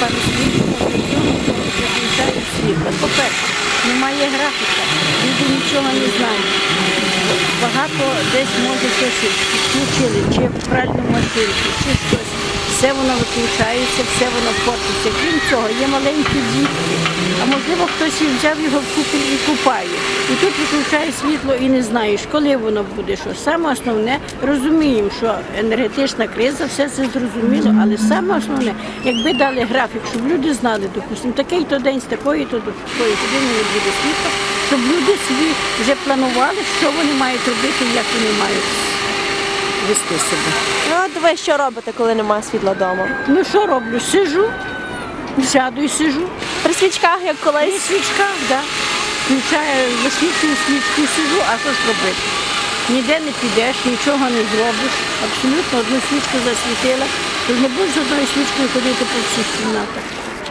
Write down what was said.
пару слів виключають світло. По-перше, немає графіка, люди нічого не знають. Багато десь може щось включили, чи пральну машинку, чи щось. Все воно виключається, все воно портиться. Крім цього, є маленькі дітки. Можливо, хтось і взяв його в купель і купає. І тут виключає світло і не знаєш, коли воно буде. Що саме основне, розуміємо, що енергетична криза, все це зрозуміло, але саме основне, якби дали графік, щоб люди знали, допустимо, такий то день з такої, то до такої години не буде світла, щоб люди собі вже планували, що вони мають робити, як вони мають вести себе. Ну, от ви що робите, коли немає світла вдома? Ну що роблю? Сижу, сяду і сижу. При свічках, як колись. свічка, да. Включаю, висвітлюю свічку сижу, а що зробити. Ніде не підеш, нічого не зробиш. Абсолютно одну свічку засвітила, Ти не будеш з одною свічкою ходити по всіх кімнатах.